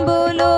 बोलो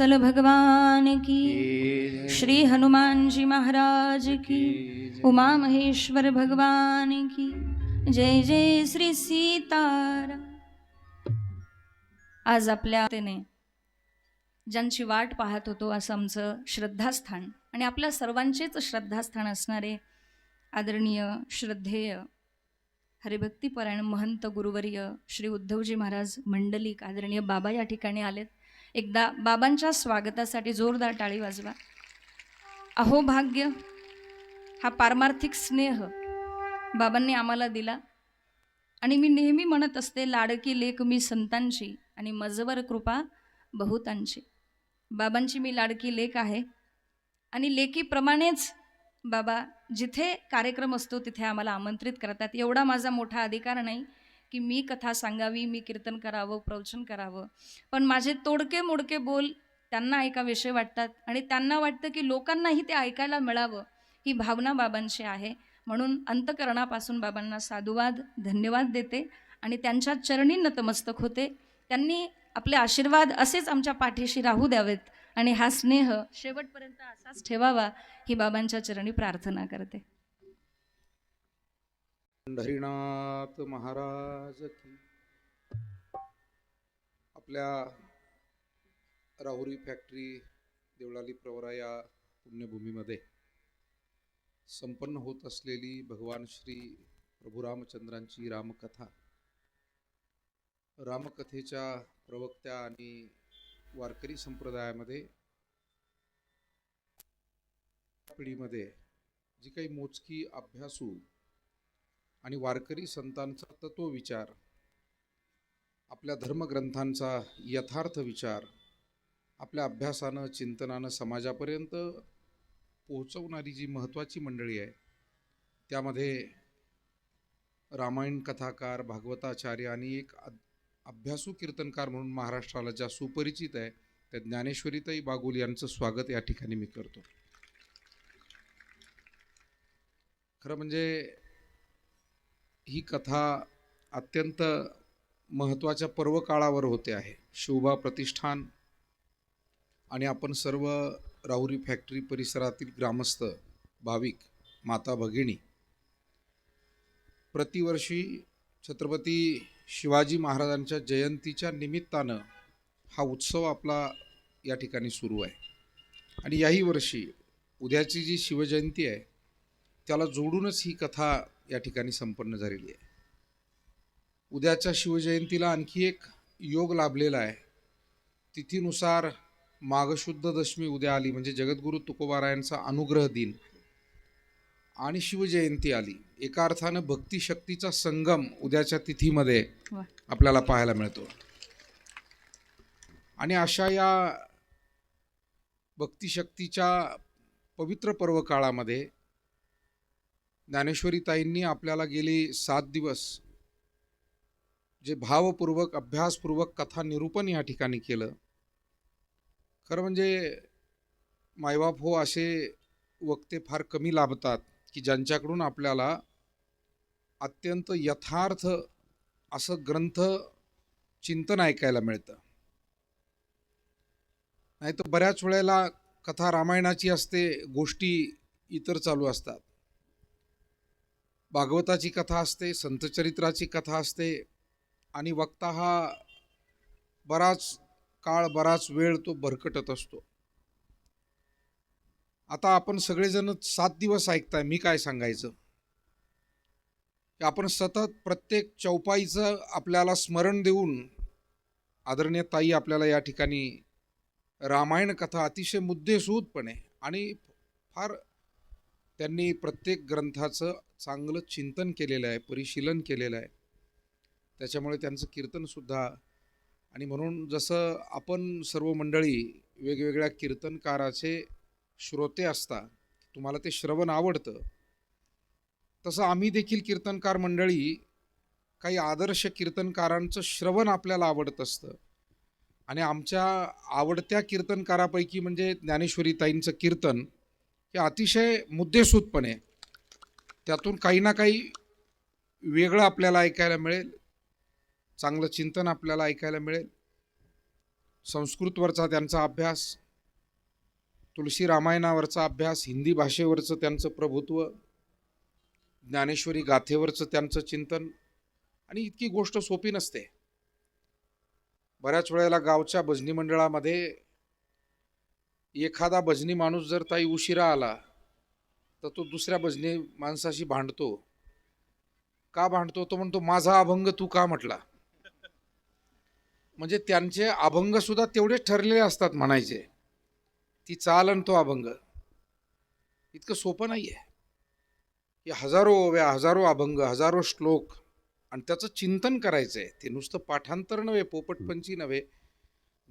वत्सल भगवान की। श्री हनुमान जी महाराज की। उमा महेश्वर भगवान की। जय जय श्री सीतारा। आज आपल्या तेने ज्यांची वाट पाहत होतो असं आमचं श्रद्धास्थान आणि आपल्या सर्वांचेच श्रद्धास्थान असणारे आदरणीय श्रद्धेय हरिभक्तीपरायण महंत गुरुवर्य श्री उद्धवजी महाराज मंडलिक आदरणीय बाबा या ठिकाणी आलेत. एकदा बाबांच्या स्वागतासाठी जोरदार टाळी वाजवा. अहो भाग्य हा पारमार्थिक स्नेह बाबांनी आम्हाला दिला. आणि मी नेहमी म्हणत असते लाडकी लेख मी संतांची आणि मजवर कृपा बहुतांची. बाबांची मी लाडकी लेख आहे. आणि लेकीप्रमाणेच बाबा जिथे कार्यक्रम असतो तिथे आम्हाला आमंत्रित करतात. एवढा माझा मोठा अधिकार नाही. की मी कथा सांगावी मी कीर्तन करावं प्रवचन करावं. पण माझे तोडके मोडके बोल त्यांना ऐकाविषयी वाटतात आणि त्यांना वाटतं की लोकांनाही ते ऐकायला मिळावं ही भावना बाबांची आहे. म्हणून अंतकरणापासून बाबांना साधुवाद धन्यवाद देते आणि त्यांच्या चरणी नतमस्तक होते. त्यांनी आपले आशीर्वाद असेच आमच्या पाठीशी राहू द्यावेत आणि हा स्नेह शेवटपर्यंत असाच ठेवावा ही बाबांच्या चरणी प्रार्थना करते. पंढरीनाथ महाराज की. आपल्या राहुरी फॅक्टरी देवळाली प्रवरा या पुण्यभूमीमध्ये संपन्न होत असलेली भगवान श्री प्रभू रामचंद्रांची रामकथा रामकथेच्या प्रवक्त्या आणि वारकरी संप्रदायामध्ये पिढीमध्ये जी काही मोजकी अभ्यासू आणि वारकरी संतांचा तत्वविचार आपल्या धर्मग्रंथांचा यथार्थ विचार. आपल्या अभ्यासानं चिंतनानं समाजापर्यंत पोहोचवणारी जी महत्त्वाची मंडळी आहे त्यामध्ये रामायण कथाकार भागवताचार्य आणि एक अभ्यासू कीर्तनकार म्हणून महाराष्ट्राला ज्या सुपरिचित आहे त्या ज्ञानेश्वरीताई बागुल यांचं स्वागत या ठिकाणी मी करतो. खरं म्हणजे ही कथा अत्यंत महत्त्वाच्या पर्वकाळावर होते आहे. शोभा प्रतिष्ठान आणि आपण सर्व राहुरी फॅक्टरी परिसरातील ग्रामस्थ भाविक माता भगिनी प्रतिवर्षी छत्रपती शिवाजी महाराजांच्या जयंतीच्या निमित्तानं हा उत्सव आपला या ठिकाणी सुरू आहे. आणि याही वर्षी उद्याची जी शिवजयंती आहे त्याला जोडूनच ही कथा या ठिकाणी संपन्न झालेली आहे. उद्याच्या शिवजयंतीला आणखी एक योग लाभलेला आहे. तिथीनुसार माघशुद्ध दशमी उद्या आली म्हणजे जगद्गुरू तुकोबारायांचा अनुग्रह दिन. आणि शिवजयंती आली. एका अर्थानं भक्तिशक्तीचा संगम उद्याच्या तिथीमध्ये. आपल्याला पाहायला मिळतो. आणि अशा या भक्तिशक्तीच्या पवित्र पर्व काळामध्ये ज्ञानेश्वरीताईंनी आपल्याला गेली सात दिवस जे भावपूर्वक अभ्यासपूर्वक कथा निरूपण या ठिकाणी केलं. खरं म्हणजे मायबाप हो असे वक्ते फार कमी लाभतात की ज्यांच्याकडून आपल्याला अत्यंत यथार्थ असं ग्रंथ चिंतन ऐकायला मिळतं. नाही तर बऱ्याच वेळेला कथा रामायणाची असते गोष्टी इतर चालू असतात. भागवताची कथा असते संतचरित्राची कथा असते आणि वक्ता हा बराच काळ बराच वेळ तो भरकटत असतो. आता आपण सगळेजण सात दिवस ऐकताय मी काय सांगायचं? की आपण सतत प्रत्येक चौपाईचं आपल्याला स्मरण देऊन आदरणीय ताई आपल्याला या ठिकाणी रामायण कथा अतिशय मुद्देसूदपणे आणि फार त्यांनी प्रत्येक ग्रंथाचं चांगलं चिंतन केलेलं आहे परिशीलन केलेलं आहे. त्याच्यामुळे त्यांचं कीर्तनसुद्धा आणि म्हणून जसं आपण सर्व मंडळी वेगवेगळ्या कीर्तनकाराचे श्रोते असता तुम्हाला ते श्रवण आवडतं. तसं आम्ही देखील कीर्तनकार मंडळी काही आदर्श कीर्तनकारांचं श्रवण आपल्याला आवडत असतं. आणि आमच्या आवडत्या कीर्तनकारापैकी म्हणजे ज्ञानेश्वरीताईंचं कीर्तन हे अतिशय मुद्देसूदपणे त्यातून काही ना काही वेगळं आपल्याला ऐकायला मिळेल. चांगलं चिंतन आपल्याला ऐकायला मिळेल. संस्कृतवरचा त्यांचा अभ्यास तुलसी रामायणावरचा अभ्यास हिंदी भाषेवरचं त्यांचं प्रभुत्व ज्ञानेश्वरी गाथेवरचं त्यांचं चिंतन आणि इतकी गोष्ट सोपी नसते. बऱ्याच वेळेला गावच्या भजनी मंडळामध्ये एखादा भजनी माणूस जर ताई उशिरा आला तर तो दुसऱ्या भजनी माणसाशी भांडतो. का भांडतो? तो म्हणतो माझा अभंग तू का म्हटला? म्हणजे त्यांचे अभंग सुद्धा तेवढेच ठरलेले असतात म्हणायचे. ती चाल आणि तो अभंग. इतकं सोपं नाही आहे की हजारो ओव्या हजारो अभंग हजारो श्लोक आणि त्याचं चिंतन करायचं आहे ते नुसतं पाठांतर नव्हे पोपटपंची नव्हे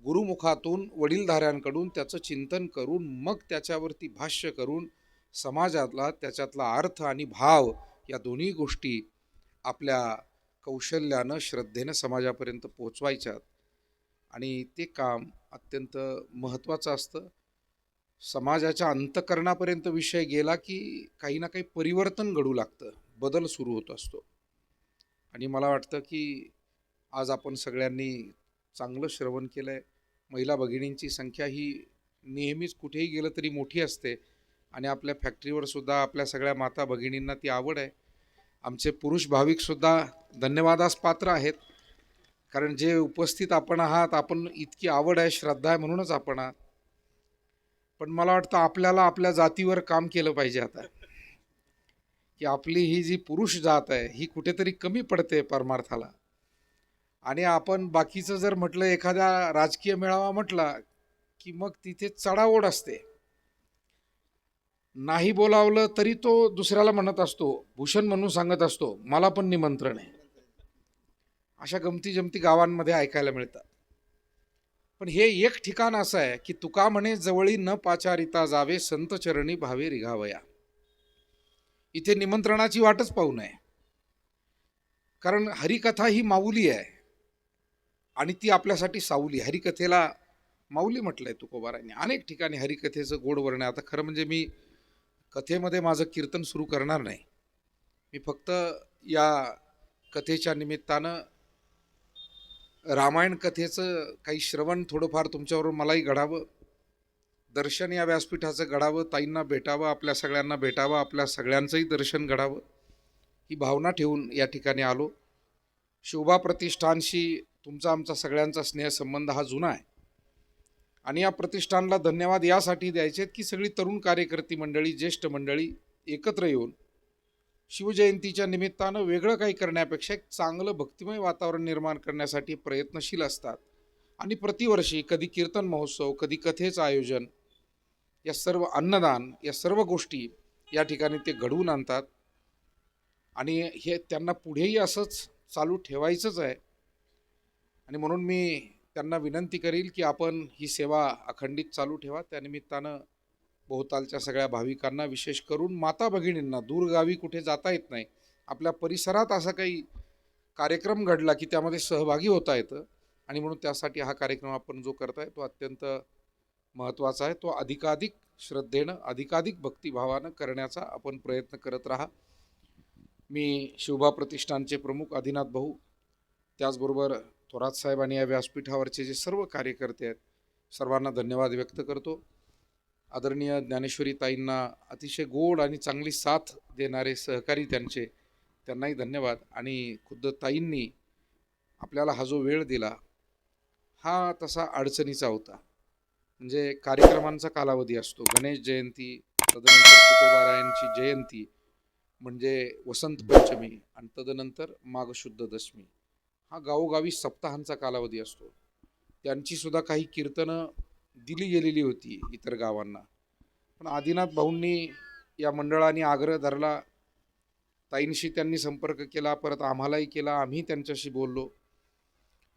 गुरुमुखातून वडीलधाऱ्यांकडून त्याचं चिंतन करून मग त्याच्यावरती भाष्य करून समाजातला त्याच्यातला अर्थ आणि भाव या दोन्ही गोष्टी आपल्या कौशल्यानं श्रद्धेनं समाजापर्यंत पोचवायच्यात आणि ते काम अत्यंत महत्त्वाचं असतं. समाजाच्या अंतकरणापर्यंत विषय गेला की काही ना काही परिवर्तन घडू लागतं. बदल सुरू होत असतो. आणि मला वाटतं की आज आपण सगळ्यांनी चांगलं श्रवण केलं आहे महिला भगिनींची संख्या ही नेहमीच कुठेही गेलं तरी मोठी असते. आणि आपल्या फॅक्टरीवर सुद्धा आपल्या सगळ्या माता भगिनींना ती आवड आहे. आमचे पुरुष भाविकसुद्धा धन्यवादास पात्र आहेत. कारण जे उपस्थित आपण आहात आपण इतकी आवड आहे श्रद्धा आहे म्हणूनच आपण आहात. पण मला वाटतं आपल्याला आपल्या जातीवर काम केलं पाहिजे आता. की आपली ही जी पुरुष जात आहे ही कुठेतरी कमी पडते परमार्थाला. आणि आपण बाकीचं जर म्हटलं एखादा राजकीय मेळावा म्हटला की मग तिथे चढाओढ असते. नाही बोलावलं तरी तो दुसऱ्याला म्हणत असतो भूषण म्हणून सांगत असतो मला पण निमंत्रण आहे. अशा गमती जमती गावांमध्ये ऐकायला मिळतात. पण हे एक ठिकाण असं आहे की तुका म्हणे जवळी न पाचारिता जावे संत चरणी भावे रिघावया. इथे निमंत्रणाची वाटच पाहू नये. कारण हरिकथा ही माऊली आहे. आणि ती आपल्यासाठी सावली. हरिकथेला माऊली म्हटलंय तुकोबारांनी. अनेक ठिकाणी हरिकथेचं गोड वर्ण आहे. आता खरं म्हणजे मी कथेमध्ये माझं कीर्तन सुरू करणार नाही. मी फक्त या कथेच्या निमित्तानं रामायण कथेचं काही श्रवण थोडंफार तुमच्यावर मलाही घडावं. दर्शन या व्यासपीठाचं घडावं. ताईंना भेटावं. आपल्या सगळ्यांना भेटावं. आपल्या सगळ्यांचंही दर्शन घडावं. ही भावना ठेवून या ठिकाणी आलो. शोभा प्रतिष्ठानशी तुमचा आमचा सगळ्यांचा स्नेहसंबंध हा जुना आहे. आणि या प्रतिष्ठानला धन्यवाद यासाठी द्यायचे आहेत की सगळी तरुण कार्यकर्ती मंडळी ज्येष्ठ मंडळी एकत्र येऊन शिवजयंतीच्या निमित्तानं वेगळं काही करण्यापेक्षा एक चांगलं भक्तिमय वातावरण निर्माण करण्यासाठी प्रयत्नशील असतात. आणि प्रतिवर्षी कधी कीर्तन महोत्सव कधी कथेचं आयोजन या सर्व अन्नदान या सर्व गोष्टी या ठिकाणी ते घडवून आणतात. आणि हे त्यांना पुढेही असंच चालू ठेवायचंच आहे. आणि म्हणून मी त्यांना विनंती करील की आपण ही सेवा अखंडित चालू ठेवा. त्यानिमित्तानं भोवतालच्या सगळ्या भाविकांना विशेष करून माता भगिनींना दूरगावी कुठे जाता येत नाही आपल्या परिसरात असा काही कार्यक्रम घडला की त्यामध्ये सहभागी होता येतं. आणि म्हणून त्यासाठी हा कार्यक्रम आपण जो करताय तो अत्यंत महत्त्वाचा आहे. तो अधिकाधिक श्रद्धेनं अधिकाधिक भक्तिभावानं करण्याचा आपण प्रयत्न करत राहा. मी शिवभा प्रतिष्ठानचे प्रमुख आदिनाथ भाऊ त्याचबरोबर थोरात साहेब आणि या व्यासपीठावरचे जे सर्व कार्यकर्ते आहेत सर्वांना धन्यवाद व्यक्त करतो. आदरणीय ज्ञानेश्वरी ताईंना अतिशय गोड आणि चांगली साथ देणारे सहकारी त्यांचे त्यांनाही धन्यवाद. आणि खुद्द ताईंनी आपल्याला हा जो वेळ दिला हा तसा अडचणीचा होता. म्हणजे कार्यक्रमांचा कालावधी असतो. गणेश जयंती तदनंतर तुकोबारायांची जयंती म्हणजे वसंत पंचमी आणि तदनंतर माघशुद्ध दशमी. हा गावोगावी सप्ताहांचा कालावधी असतो. त्यांची सुद्धा काही कीर्तनं दिली गेलेली होती इतर गावांना. पण आदिनाथ भाऊंनी या मंडळाने आग्रह धरला. ताईंशी त्यांनी संपर्क केला परत आम्हालाही केला आम्ही त्यांच्याशी बोललो.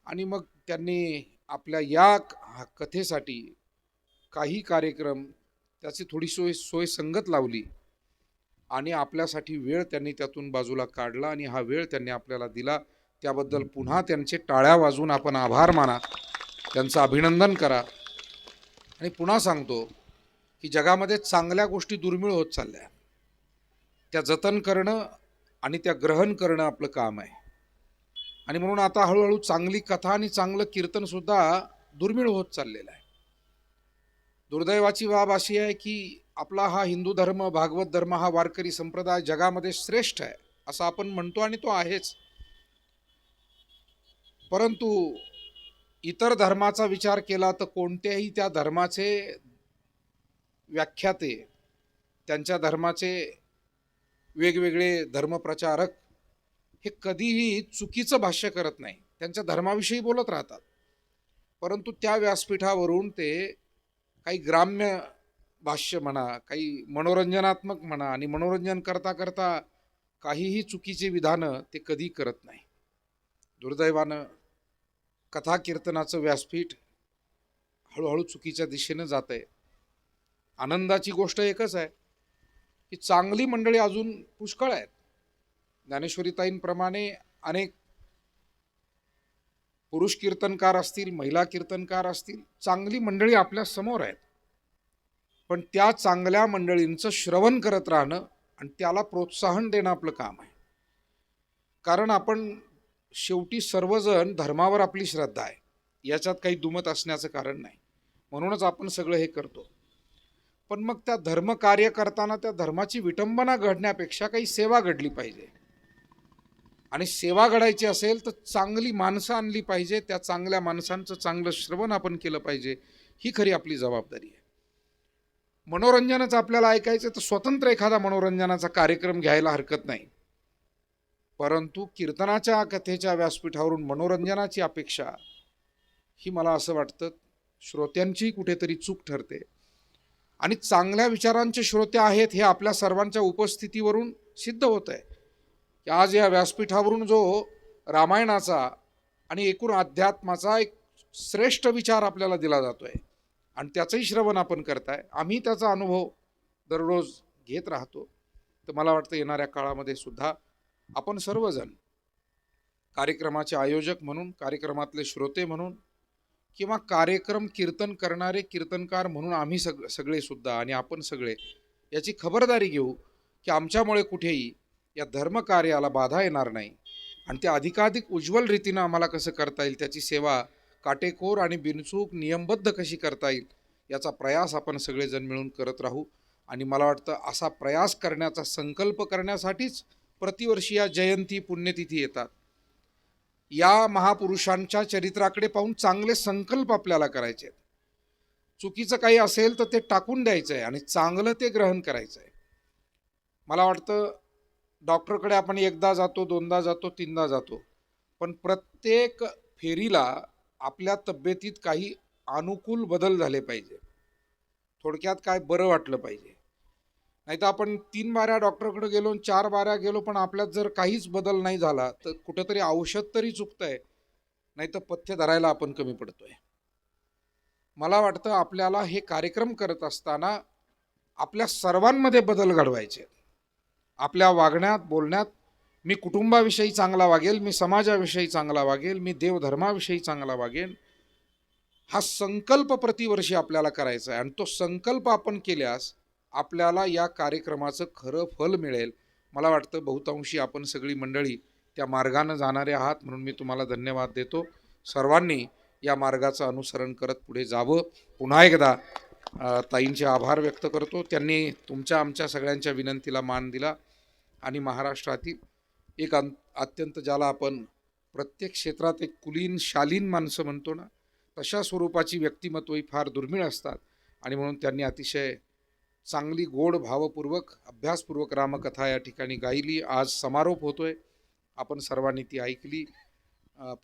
आणि मग त्यांनी आपल्या या कथेसाठी काही कार्यक्रम त्याची थोडी सोय सोय संगत लावली. आणि आपल्यासाठी वेळ त्यांनी त्यातून बाजूला काढला आणि हा वेळ त्यांनी आपल्याला दिला. त्याबद्दल पुन्हा त्यांचे टाळ्या वाजून आपण आभार माना. त्यांचं अभिनंदन करा. आणि पुन्हा सांगतो की जगामध्ये चांगल्या गोष्टी दुर्मिळ होत चालल्या. त्या जतन करणं आणि त्या ग्रहण करणं आपलं काम आहे. आणि म्हणून आता हळूहळू चांगली कथा आणि चांगलं कीर्तनसुद्धा दुर्मिळ होत चाललेलं आहे. दुर्दैवाची बाब अशी आहे की आपला हा हिंदू धर्म भागवत धर्म हा वारकरी संप्रदाय जगामध्ये श्रेष्ठ आहे. असं आपण म्हणतो आणि तो आहेच. परंतु इतर धर्माचा विचार केला तर कोणत्याही त्या धर्माचे व्याख्याते त्यांच्या धर्माचे वेगवेगळे धर्मप्रचारक हे कधीही चुकीचं भाष्य करत नाही. त्यांच्या धर्माविषयी बोलत राहतात. परंतु त्या व्यासपीठावरून ते काही ग्राम्य भाष्य म्हणा काही मनोरंजनात्मक म्हणा आणि मनोरंजन करता करता काहीही चुकीची विधानं ते कधी करत नाही. दुर्दैवानं कथा कीर्तनाचं व्यासपीठ हळूहळू चुकीच्या दिशेनं जात आहे आनंदाची गोष्ट एकच आहे की चांगली मंडळी अजून पुष्कळ आहेत. ज्ञानेश्वरीताईंप्रमाणे अनेक पुरुष कीर्तनकार असतील महिला कीर्तनकार असतील चांगली मंडळी आपल्यासमोर आहेत. पण त्या चांगल्या मंडळींचं श्रवण करत राहणं आणि त्याला प्रोत्साहन देणं आपलं काम आहे. कारण आपण शेवटी सर्वजण धर्मावर आपली श्रद्धा आहे. याच्यात काही दुमत असण्याचं कारण नाही. म्हणूनच आपण सगळं हे करतो. पण मग त्या धर्मकार्य करताना त्या धर्माची विटंबना घडण्यापेक्षा काही सेवा घडली पाहिजे. आणि सेवा घडायची असेल तर चांगली माणसं आणली पाहिजे. त्या चांगल्या माणसांचं चांगलं श्रवण आपण केलं पाहिजे. ही खरी आपली जबाबदारी आहे. मनोरंजनच आपल्याला ऐकायचं तर स्वतंत्र एखादा मनोरंजनाचा कार्यक्रम घ्यायला हरकत नाही. परंतु कीर्तनाच्या कथेच्या व्यासपीठावरून मनोरंजनाची अपेक्षा ही मला असं वाटतं श्रोत्यांची कुठेतरी चूक ठरते. आणि चांगल्या विचारांचे श्रोते आहेत हे आपल्या सर्वांच्या उपस्थितीवरून सिद्ध होत आहे की आज या व्यासपीठावरून जो रामायणाचा आणि एकूण अध्यात्माचा एक श्रेष्ठ विचार आपल्याला दिला जातो आहे आणि त्याचंही श्रवण आपण करताय आम्ही त्याचा अनुभव दररोज घेत राहतो. तर मला वाटतं येणाऱ्या काळामध्ये सुद्धा आपण सर्वजण कार्यक्रमाचे आयोजक म्हणून कार्यक्रमातले श्रोते म्हणून किंवा कार्यक्रम कीर्तन करणारे कीर्तनकार म्हणून आम्ही सग सगळे सुद्धा आणि आपण सगळे याची खबरदारी घेऊ की आमच्यामुळे कुठेही या धर्मकार्याला बाधा येणार नाही आणि ते अधिकाधिक उज्ज्वल रीतीनं आम्हाला कसं करता येईल त्याची सेवा काटेकोर आणि बिनचूक नियमबद्ध कशी करता येईल याचा प्रयास आपण सगळेजण मिळून करत राहू. आणि मला वाटतं असा प्रयास करण्याचा संकल्प करण्यासाठीच प्रतिवर्षी या जयंती पुण्यतिथी येतात. या महापुरुषांच्या चरित्राकडे पाहून चांगले संकल्प आपल्याला करायचे आहेत. चुकीचं काही असेल तर ते टाकून द्यायचं आहे आणि चांगलं ते ग्रहण करायचं आहे मला वाटतं डॉक्टरकडे आपण एकदा जातो दोनदा जातो तीनदा जातो. पण प्रत्येक फेरीला आपल्या तब्येतीत काही अनुकूल बदल झाले पाहिजे. थोडक्यात काय बरं वाटलं पाहिजे? नाही तर आपण तीन बाऱ्या डॉक्टरकडे गेलो आणि चार बाऱ्या गेलो पण आपल्यात जर काहीच बदल नाही झाला तर कुठंतरी औषध तरी चुकतंय. नाही तर पथ्य धरायला आपण कमी पडतोय. मला वाटतं आपल्याला हे कार्यक्रम करत असताना आपल्या सर्वांमध्ये बदल घडवायचे. आहेत. आपल्या वागण्यात बोलण्यात मी कुटुंबाविषयी चांगला वागेल मी समाजाविषयी चांगला वागेल मी देवधर्माविषयी चांगला वागेन हा संकल्प प्रतिवर्षी आपल्याला करायचा आहे. आणि तो संकल्प आपण केल्यास आपल्याला या कार्यक्रमाचं खरं फल मिळेल. मला वाटतं बहुतांशी आपण सगळी मंडळी त्या मार्गानं जाणारे आहात म्हणून मी तुम्हाला धन्यवाद देतो. सर्वांनी या मार्गाचं अनुसरण करत पुढे जावं. पुन्हा एकदा ताईंचे आभार व्यक्त करतो. त्यांनी तुमच्या आमच्या सगळ्यांच्या विनंतीला मान दिला आणि महाराष्ट्रातील एक अत्यंत ज्याला आपण प्रत्येक क्षेत्रात एक कुलीन शालीन माणसं म्हणतो ना तशा स्वरूपाची व्यक्तिमत्व ही फार दुर्मिळ असतात. आणि म्हणून त्यांनी अतिशय चांगली गोड भावपूर्वक अभ्यासपूर्वक रामकथा या ठिकाणी गायली. आज समारोप होतोय. आपण सर्वांनी ती ऐकली.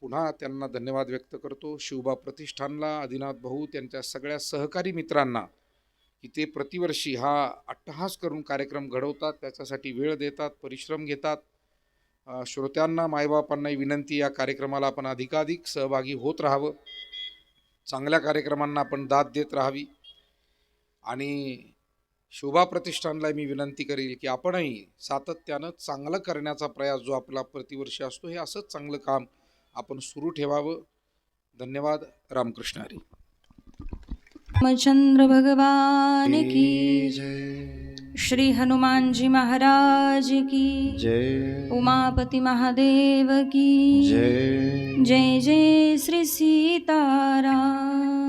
पुन्हा त्यांना धन्यवाद व्यक्त करतो. शिवबा प्रतिष्ठानला आदिनाथ भाऊ त्यांच्या सगळ्या सहकारी मित्रांना की ते प्रतिवर्षी हा अट्टहास करून कार्यक्रम घडवतात त्याच्यासाठी वेळ देतात परिश्रम घेतात. श्रोत्यांना मायबापांनाही विनंती या कार्यक्रमाला आपण अधिकाधिक सहभागी होत राहावं. चांगल्या कार्यक्रमांना आपण दाद देत राहावी. आणि शोभा प्रतिष्ठानला मी विनंती करेल की आपणही सातत्यानं चांगलं करण्याचा प्रयास जो आपला प्रतिवर्षी असतो हे असंच चांगलं काम आपण सुरू ठेवावं. धन्यवाद. रामकृष्ण हरी. रामचंद्र भगवान की की जय। श्री हनुमान जी महाराज की जय। उमापति महादेव की जय। जय जय श्री सीताराम।